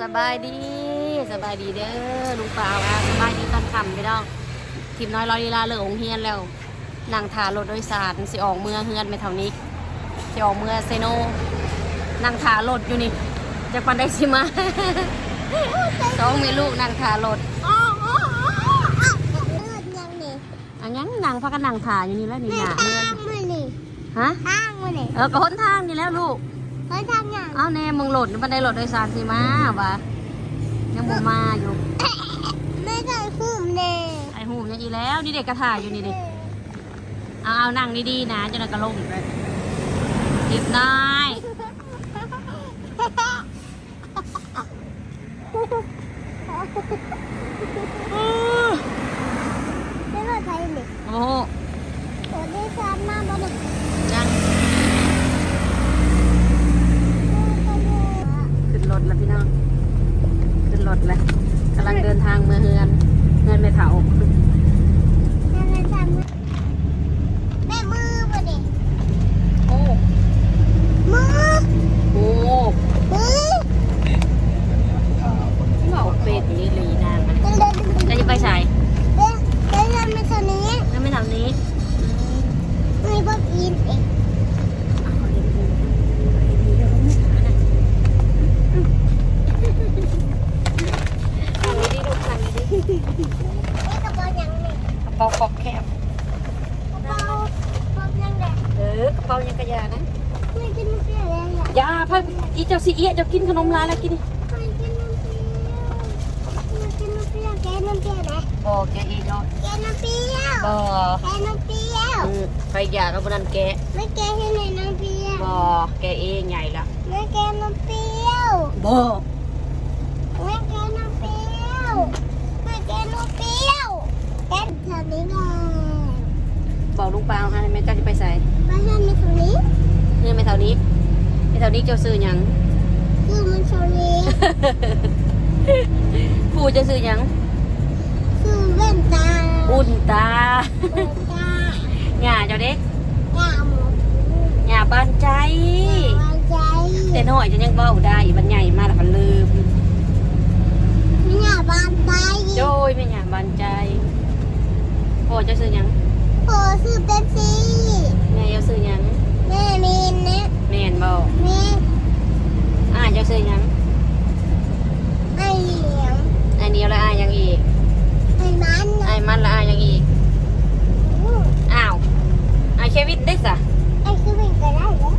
สบายดีสบายดีเด้อลุงเปล่าอะสบายดีตอนค่ำพี่น้องทีมน้อยรอยลีลาเลิกองเฮียนแล้วนั่งทารถโดยสารสิออกเมืองเฮือนไปเท่านี้สิออกเมืองเซโนนั่งทารถอยู่นี่จะปันได้สิมาสองเมลูกนั่งทารถอันี่อันยังนั่งพักกันนั่งทาอยู่นี่แล้วนี่นาเฮือนทางมือฮะทางมือนี่เออก็หนทางนี่แล้วลูก เฮ้ยทางยังเอาแน่มึงโหลดบันไดโหลดโดยสารสิมาวะยังบ่มาอยู่แม่ทางคุ้มเน่ไอ้หูมยังอีแล้ว นี่เด็กกระถ่ายอยู่นี่ดิเอาเอานั่งดีๆนะจะนั่งกระลงอีกเลยหยิบได้ไม่รู้ใครนี่โอ้โห โอ้ได้ชาร์จมาบ้างยังขึ้นร ถแล้วพี่น้อง ขึ้นรถแล้วกำลังเดินทางเมืองเฮือนเฮือนไม่เถาแม่ทางมือแม่มือบ่นี่โอ้มือโหมือบอกเป็ดนี่ลีนานมัน เดินเดินเดิน จะไปใส่ เดินเดินมาทางนี้ แล้วไม่ทำนี้ มีพวกอินเอง ทางนี้ดิลูกทางนี้ดิ นี่กระเป๋ายังนี่ กระเป๋ากอกแคบ กระเป๋า พวกยังไงเออกระเป๋ายังกระยานะไม่กินน้ำเปรี้ยวเลยอะยาพักอีเจ้าซีเอียเจ้ากินขนมลายแล้วกินดิไม่กินน้ำเปรี้ยวไม่กินน้ำเปรี้ยวแกน้ำเปรี้ยวไหมบอกแกอีกเนาะแกน้ำเปรี้ยวบอแกน้ำเปรี้ยวอืมใครอยากกับนั้นแกะไม่แกที่ไหนน้ำเปรี้ยวบอแกเองใหญ่ละไม่แกน้ำเปรี้ยวบอไม่แกน้ำเปรี้ยวไม่แกน้ำเปรี้ยวแกทำนี้ไงบอก ลุงเปล่าฮะแม่เจ้าจะไปใส่บ้านฉันมีตรงนี้เนี่ยไม่เท่านี้ไม่เท่านี้เจ้าซื้อหยังคือมันตรงนี้ผู้จะซื้อหยังคือแว่นตาอุ่นตาแว่นตาหย่าเจ้าเด็กหน้าหมูหย่าบานใจวางใจแต่น้อยจะยังเบ้าได้บันใหญ่มาแล้วก็ลืมหน้าบานใจโจ้ยไม่หย่าบานใจพ่อจะซื้อหยัง โผล่คือเป็นซีแม่จะซื้อหยังแม่มีนนะแม่นบอกแม่อ้ายจะซื้อหยังไอเหลียงอ้ายเดียวแล้วอ้ายหยังอีกไอมันนะอ้ายมันแล้วอ้ายหยังอีกอ้าวไอเควินได้สะไอคือเป็นกระไรแล้ว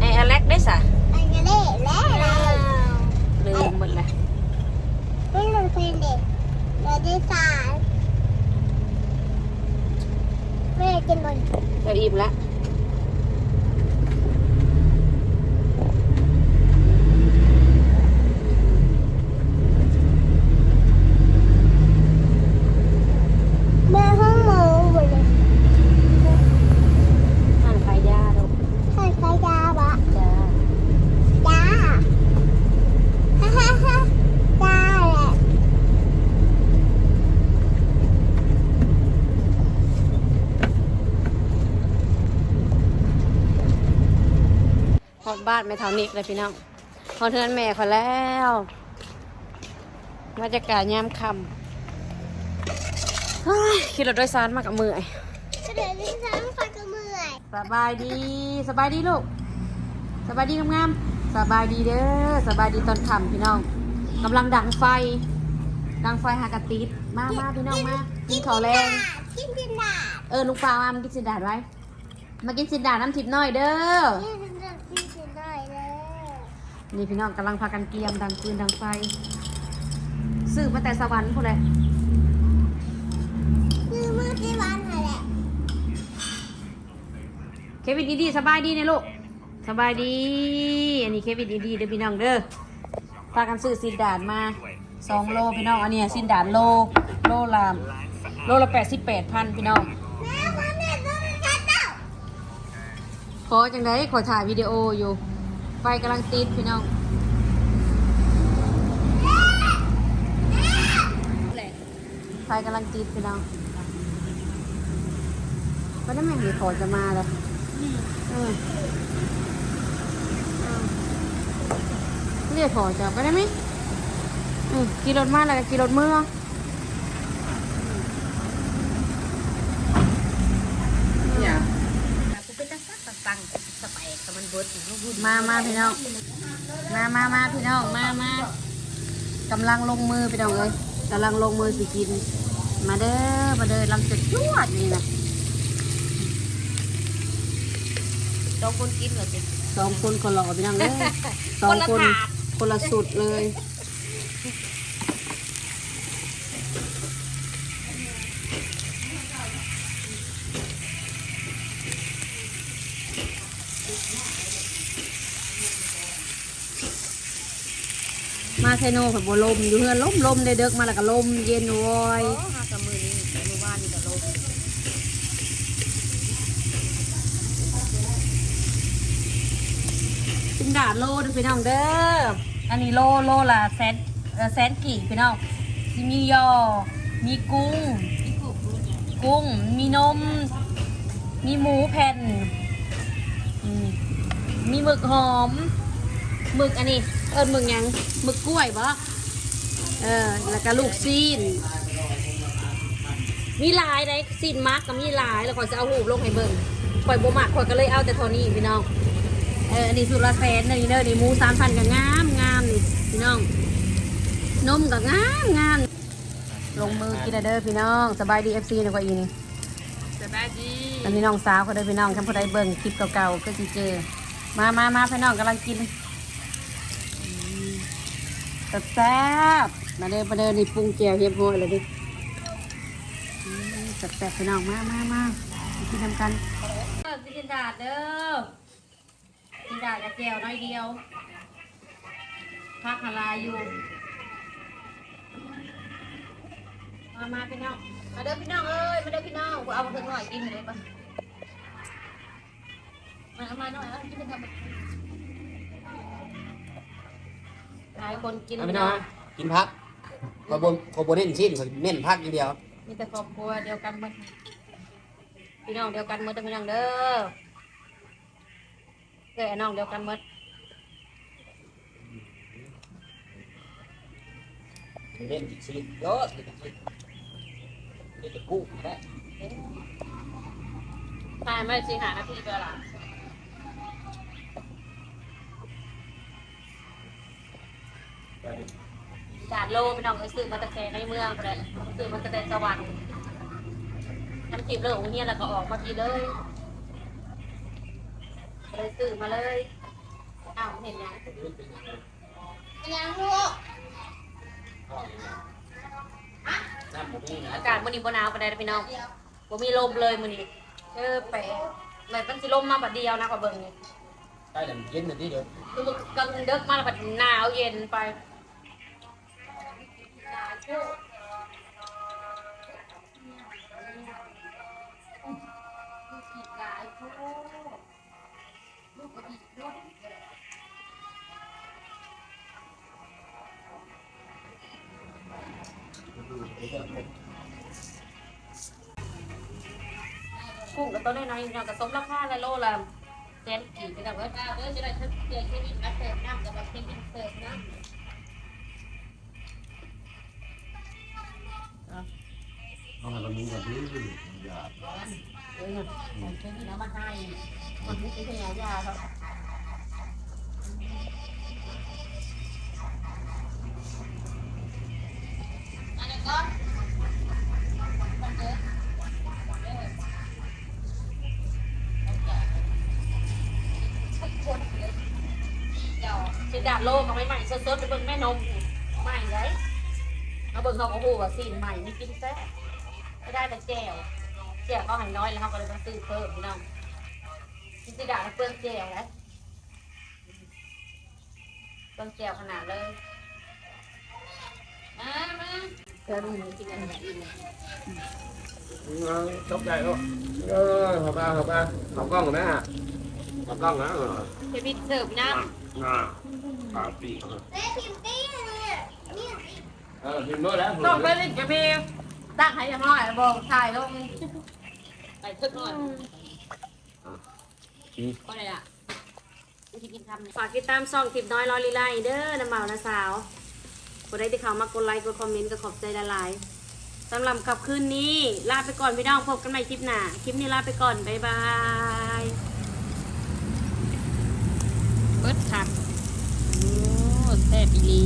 ไออเล็กได้สะไอกระเล่แล้วอะไรลืมหมดเลยไม่รู้เป็นเด็กเราได้สารไม่ได้ กินบน เราอิ่มแล้ว แม่ห้องหมูหมดเลย ห่างขายยาดู ใช่ใครยาบะ จ้า จ้าฮ่าฮ่าฮ่าจ้าแหละ ฮอด บ้านไม่เท่านิกเลยพี่น้องฮอดเทือนแม่เขาแล้วบรรยากาศยามค่ำเฮ้ยขี่รถโดยสารมากับมือไอ้ก็เดี๋ยวนี้ฉันฟังก็เมื่อยสบายดี สบายดีลูก สบายดีงามๆสบายดีเด้อ สบายดีตอนค่ำพี่น้องกำลังดังไฟ ดังไฟหากระติดมามาพี่น้องมากินข้าวแรงกินดินดาเออลุงปลามามากินสินดาดไว้ มากินสินดาดน้ำทิพย์หน่อยเด้อ กินดินดากินดินได้เลย นี่พี่น้องกำลังพากันเกียมดังปืนดังไฟซื้อมาแต่สวรรค์พูดเลยคือมือที่วันนั่นแหละเควินดีดีสบายดีเนี่ยลูกสบายดี อันนี้เควินดีดีเด้อพี่น้องเด้อพากันซื้อสินดาดมาสองโลพี่น้องอันเนี้ยสินดาดโลโลละโลละแปดสิบแปดพันพี่น้องแม่วันนี้ต้องชัดเต้าขอจังไดขอถ่ายวิดีโออยู่ไฟ กำลังติดพี่น้องไฟกำลังติดพี่น้องก็ได้แม่งมีขอจะมาเลยเออเออเรียกขอจะไปได้ไหมอืมขี่รถมาแล้วก็ขี่รถเมื่อ เนี่ย กูเป็นตาซักตาตังสไปกกับมันเบิดอีกลูกหุ่น มามาพี่น้อง มามามาพี่น้อง มามากำลังลงมือพี่น้องเลยกำลังลงมือสิกิน มาเด้อ มาเด้อลำจะจวดนี่นะสองคนกินเหรอสิสองคนคนหล่อพี่น้องเลยสองคนละคนถาดคนละสุดเลย มาไซโน่ผัดบัวลมอยู่เฮือนลมลมได้เด็กมาแล้วก็ลมเย็นวอยอ๋อห้ากับมือนี้มือว่านนี่กับโลกกินดาดโลด้อพี่น้องเด้อ อันนี้โลโลละแสนเอ่แสนกี่พี่น้องที่มียอ มีกุ้ง กุ้ง มีนม มีหมูแผ่น มีหมึกหอม หมึกอันนี้ เอิญหมึกหยังหมึกกล้วยปะเออ แล้วก็ลูกซีน มีหลายได้ซีนมักก็มีหลายแล้วขอยจะเอาหูบลงให้เบิ่งข่อยบ่มักข่อยก็เลยเอาแต่เท่านี้พี่น้อง เอออันนี้สุดละแสนนี่เด้อนี่หมูสามพันก็งามงามนี่พี่น้อง นมก็งามงามลงมือกินเด้อพี่น้อง สบายดีเอฟซีนะกว่าอีนี่สบายดีอันพี่น้องสาวเขาได้อพี่น้องคำพูดได้เบิ่งคลิปเก่าๆก็สิเจอมามามาพี่น้องกำลังกิน แซ่บมาเด้อมาเด้อนี่ปรุงแจ่วเฮียบห้อยเลยดิอืมแซ่บพี่น้องมามามากินทำกันสิกินดาดเด้อกินดาดกับแจ่วน้อยเดียวพักหาลายอยู่มามาพี่น้อง มาเด้อพี่น้องเอ้ย มาเด้อพี่น้องกูเอามาถึงหน่อยกินเลยปะมามาหน่อยเอากินกัน หลายคนกินเอาไปน้องกินพักขอบนขอบนเน้นชิ้นขอเน้นพักอย่างเดียวมีแต่ครอบครัวเดียวกันหมดพี่น้องเดียวกันหมดเด้อพี่น้องเด้อเด้อน้องเดียวกันหมดเน้นชิ้นเยอะเด็กกู้แค่ถ่ายมาสิหานาทีเดียวล่ะ จาดโลพี่น้องเอ้ยซื้อมาแตะแคในเมืองไปเลยซื้อมาแตะแดนสวรรค์น้ำจิ้มเรื่องของเฮียแล้วก็ออกมากินเลยเลยซื้อมาเลยอ้าวเห็นยังยังลูกน้ำหมูนี่นะอากาศมื้อนี้บ่หนาวปานใดนะพี่น้องบ่มีลมเลยมื้อนี้เออไปแบบมันสิลมมาบัดเดียวนะก็เบิ่งนี่ใต้แต่เย็นหน่อยที่เดียวคือมันกำลังเดึกมาแล้วบัดหนาวเย็นไป กุ้งกับตัวน้อยๆพี่น้องก็สมราคาละโลละแสนกี่พี่น้องเอ้ย เออจะได้เพิ่มเปลี่ยนแค่นี้อัพเสิร์ฟน้ำกับแบบเป็นอินเสิร์ฟน้ำ เอามาตรงนี้กับพี่อย่าเออผมแค่นี้แล้วมาให้คนที่ซื้อยายาเขาสิดาโลก็ไม่ใหม่สดๆไปเบิ่งแม่นมใหม่เลยเอาเบิ่งเขาก็ฮู้ว่าสีใหม่นี่กินแซ่ บไม่ได้แต่แจ่วแจ่วเขาให้น้อยแล้วเขาก็เลยมาซื้อเพิ่มพี่น้องกินสิดาเปลืองแจ่วแล้วเปลืองแจ่วขนาดเลยมามาเติมหมูกินอะไรแบบนี้ชอบใจลูกเออขอบคุณขอบคุณขอบกล้องนะฮะขอบกล้องนะเออเทพิเสิร์ฟน้ำอ่าปาปีกแม่พิมพ์ตี้เนี่ยเออพิมพ์ด้วยแล้วต้องไปเล่นกับเพี่ ตั้งให้ยังน้อยบอกถ่ายลงไปทึกหน่อยก็เลยอะวิธีกินคำฝากติดตามซ่องคลิปน้อยร้อยลีลาอีเด้อน้ำเมานะสาวกดได้ที่เขามากดไลค์กดคอมเมนต์ก็ขอบใจละลายสำหรับกับคืนนี้ ลาไปก่อนพี่น้องพบกันใหม่คลิปหน้า คลิปนี้ลาไปก่อน บ๊ายบายเบิดผักโอ้แซ่บอีหลี